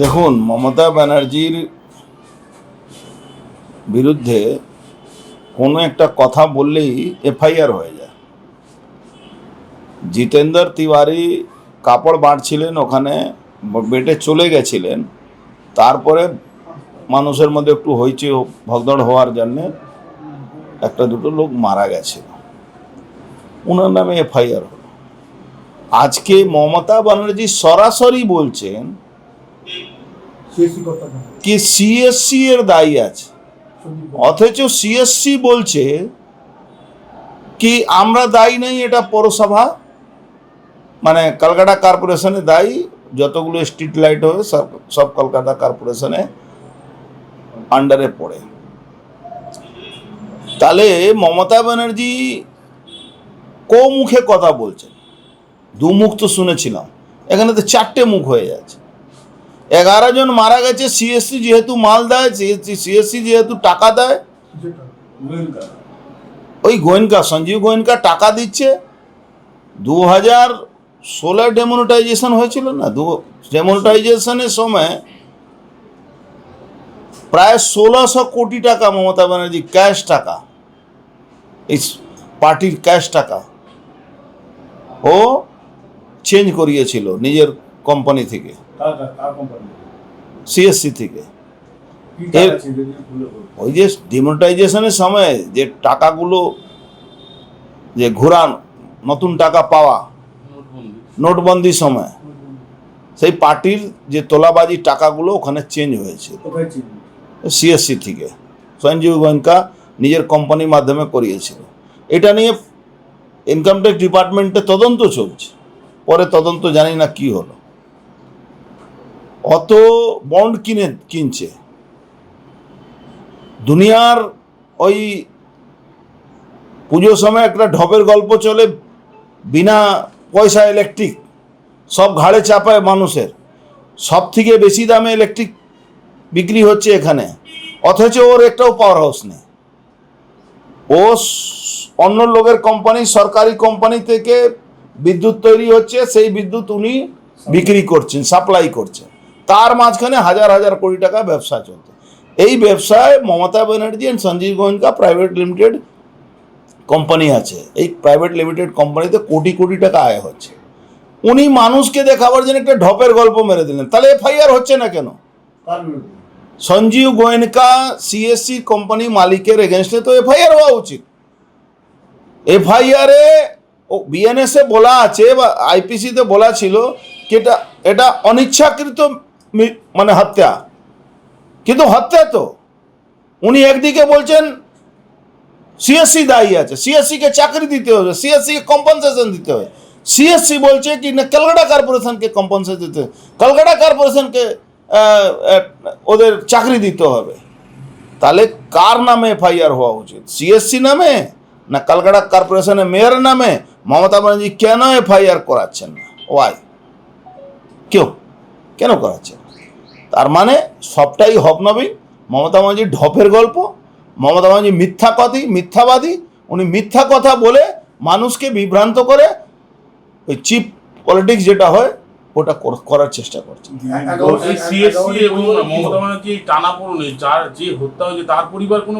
দেখুন, মমতা ব্যানার্জির বিরুদ্ধে কোনো একটা কথা বললেই এফআইআর হয়ে যায়। জিতেন্দ্র তিওয়ারি কাপড় বাঁটছিলেন ওখানে, বেটে চলে গেছিলেন, তারপরে মানুষের মধ্যে একটু হইচে, ভগদড় হওয়ার জন্যে একটা দুটো লোক মারা গেছে ওনার নামে এফআইআর হলো। আজকে মমতা ব্যানার্জি সরাসরি বলছেন কি সিএসসি এর দায়ী আছে। অথচ সিএসসি বলছে কি আমরা দায়ী নেই এটা পৌরসভা মানে কলকাতা কর্পোরেশনে দায়ী যতগুলো স্ট্রিট লাইট হবে সব সব কলকাতা কর্পোরেশনে আন্ডারে পড়ে। তাহলে মমতা ব্যানার্জি কো মুখে কথা বলছেন। দু মুখ তো শুনেছিলাম। এখানে তো চারটে মুখ হয়ে যাচ্ছে। এগারো জন মারা গেছে সিএসসি যেহেতু মাল দেয় সিএসসি যেহেতু টাকা দেয়, ওই গোয়েনকা সঞ্জীব গোয়েনকা টাকা দিচ্ছে। দু হাজার ষোলো ডেমোনেটাইজেশন হয়েছিল না? দু ডেমোনেটাইজেশনের সময় প্রায় ষোলোশো কোটি টাকা মমতা ব্যানার্জি ক্যাশ টাকা। এই পার্টির ক্যাশ টাকা। ও চেঞ্জ করিয়েছিল, নিজের কোম্পানি থেকে। সিএসসি থেকে। ওই যে ডিমোনেটাইজেশনের সময় যে টাকাগুলো যে ঘোরান নতুন টাকা পাওয়া নোটবন্দির সময় সেই পার্টির যে তোলাবাজি টাকাগুলো ওখানে চেঞ্জ হয়েছে। সিএসসি থেকে। সঞ্জীব গোয়েঙ্কা নিজের কোম্পানির মাধ্যমে করিয়েছিল। এটা নিয়ে ইনকাম ট্যাক্স ডিপার্টমেন্টে তদন্ত চলছে। পরে তদন্ত জানি না কি হলো। অত বন্ড কিনে কিনছে। দুনিয়ার ওই পুজোর সময় একটা ঢপের গল্প চলে বিনা পয়সা ইলেকট্রিক সব ঘাড়ে চাপায় মানুষের। সব থেকে বেশি দামে ইলেকট্রিক বিক্রি হচ্ছে এখানে। অথচ ওর একটাও পাওয়ার হাউস নেই। ও অন্য লোকের কোম্পানি সরকারি কোম্পানি থেকে বিদ্যুৎ তৈরি হচ্ছে সেই বিদ্যুৎ উনি বিক্রি করছেন সাপ্লাই করছেন। তার মাঝখানে হাজার হাজার কোটি টাকা ব্যবসা চলছে। এই ব্যবসায় Mamata Banerjee and Sanjeev Goenka private limited company আছে। এই প্রাইভেট লিমিটেড কোম্পানিতে কোটি কোটি টাকা আয় হচ্ছে। উনি মানুষকে দেখাবার জন্য একটা ঢপের গল্প মেরে দিলেন। তাহলে এফআইআর হচ্ছে না কেন? সঞ্জীব গোয়েনকা সিএসসি কোম্পানি মালিকের এগেনস্টে তো এফআইআর হওয়া উচিত। এফআইআরে ও বিএনএসে বলা আছে বা আইপিসিতে বলা ছিল কি এটা এটা অনিচ্ছাকৃত মানে হত্যা। কিন্তু হত্যা তো। উনি একদিকে বলছেন সিএসসি দায়ী আছে। সিএসসি কে চাকরি দিতে হবে সিএসসি কে কম্পনসেশন দিতে হবে। সিএসসি বলছে কি, না, কলকাতা কর্পোরেশনকে কম্পনসেশন দিতে কলকাতা কর্পোরেশনকে ওদের চাকরি দিতে হবে। তাহলে কার নামে এফআইআর হওয়া উচিত? সিএসসি নামে, না, কলকাতা কর্পোরেশনের মেয়র নামে? মমতা ব্যানার্জি কেন এফআইআর করাচ্ছেন না? ওয়াই কেউ? কেন করাচ্ছেন? তার মানে সবটাই হকনবী মমতা ব্যানার্জি ঢপের গল্প মমতা ব্যানার্জি মিথ্যাবাদী মিথ্যাবাদী। উনি মিথ্যা কথা বলে মানুষকে বিভ্রান্ত করে ওই চিপ পলিটিক্স যেটা হয় ওটা করার চেষ্টা করছেন এই সিএসসি এবং মমতা ব্যানার্জি টানা পড়নে যার যে হত্যা হয়েছে তার পরিবার কোনো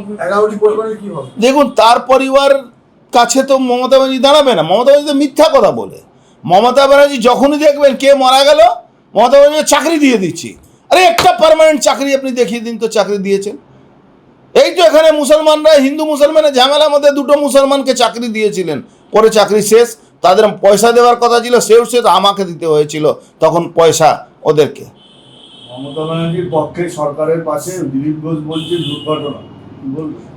কি হবে? দেখুন তার পরিবার কাছে তো মমতা ব্যানার্জি দাঁড়াবে না। মমতা ব্যানার্জি তো মিথ্যা কথা বলে। মমতা ব্যানার্জি যখনই দেখবেন কে মারা গেল মমতা ব্যানার্জি চাকরি দিয়ে দিচ্ছি। আরে একটা পারমানেন্ট চাকরি আপনি দেখিয়ে দিন তো চাকরি দিয়েছেন। এই তো এখানে মুসলমানরা হিন্দু মুসলমানের ঝামেলার মধ্যে দুটো মুসলমানকে চাকরি দিয়েছিলেন। পরে চাকরি শেষ তাদের পয়সা দেওয়ার কথা ছিল সেও শেষ আমাকে দিতে হয়েছিল তখন পয়সা ওদেরকে। মমতা ব্যানার্জির পক্ষে সরকারের পাশে দিলীপ ঘোষ বলছে দুর্ঘটনা।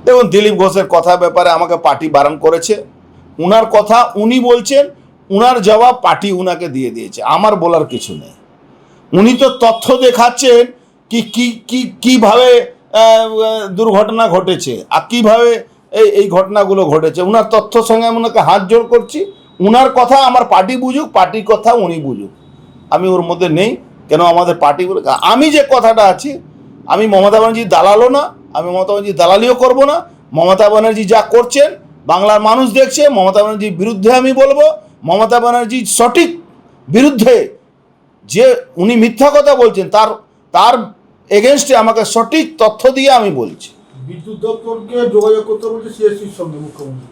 দেখুন দিলীপ ঘোষের কথা ব্যাপারে আমাকে পার্টি বারণ করেছে। উনার কথা উনি বলছেন উনার জবাব পার্টি উনাকে দিয়ে দিয়েছে। আমার বলার কিছু নেই। উনি তো তথ্য দেখাচ্ছেন কি কি কি, কীভাবে দুর্ঘটনা ঘটেছে আর কীভাবে এই এই ঘটনাগুলো ঘটেছে। ওনার তথ্য সঙ্গে আমি ওনাকে হাত জোড় করছি। উনার কথা আমার পার্টি বুঝুক পার্টির কথা উনি বুঝুক। আমি ওর মধ্যে নেই, কেন আমাদের পার্টি আমি যে কথাটা আছি, আমি মমতা ব্যানার্জির দালালও না, আমি মমতা ব্যানার্জির দালালিও করব না। মমতা ব্যানার্জি যা করছেন, বাংলার মানুষ দেখছে, মমতা ব্যানার্জির বিরুদ্ধে আমি বলব, মমতা ব্যানার্জি সঠিক বিরুদ্ধে যে উনি মিথ্যা কথা বলছেন তার তার এগেনস্টে আমাকে সঠিক তথ্য দিয়ে আমি বলছি। বিদ্যুৎ দপ্তরকে যোগাযোগ করতে বলছে সিএসসির সঙ্গে মুখ্যমন্ত্রী।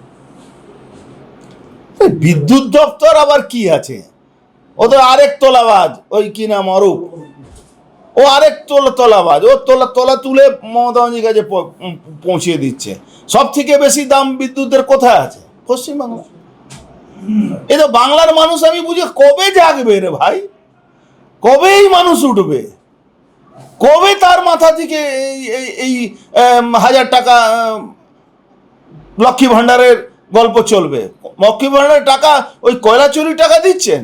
বিদ্যুৎ দপ্তর আবার কি আছে? ও তো আরেক তোলাবাজ ওই কি নাম অরূপ। ও আরেক তোলা তোলাবাজ ও তোলা তোলা তুলে মমতা কাছে পৌঁছিয়ে দিচ্ছে। সব থেকে বেশি দাম বিদ্যুতের কোথায় আছে? পশ্চিমবাংলা এই তো বাংলার মানুষ আমি বুঝি কবে জাগবে রে ভাই? কবেই মানুষ উঠবে? কবে তার মাথা থেকে এই এই হাজার টাকা লক্ষ্মী ভাণ্ডারের গল্প চলবে? লক্ষ্মী ভাণ্ডারের টাকা ওই কয়লা চুরি টাকা দিচ্ছেন?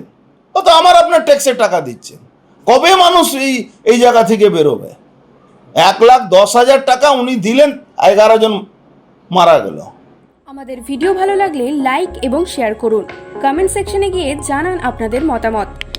ও তো আমার আপনার ট্যাক্সের টাকা দিচ্ছেন। কবে মানুষ এই এই জায়গা থেকে বেরোবে? এক লাখ দশ হাজার টাকা উনি দিলেন, এগারো জন মারা গেল। আমাদের ভিডিও ভালো লাগলে লাইক এবং শেয়ার করুন। কমেন্ট সেকশনে গিয়ে জানান আপনাদের মতামত।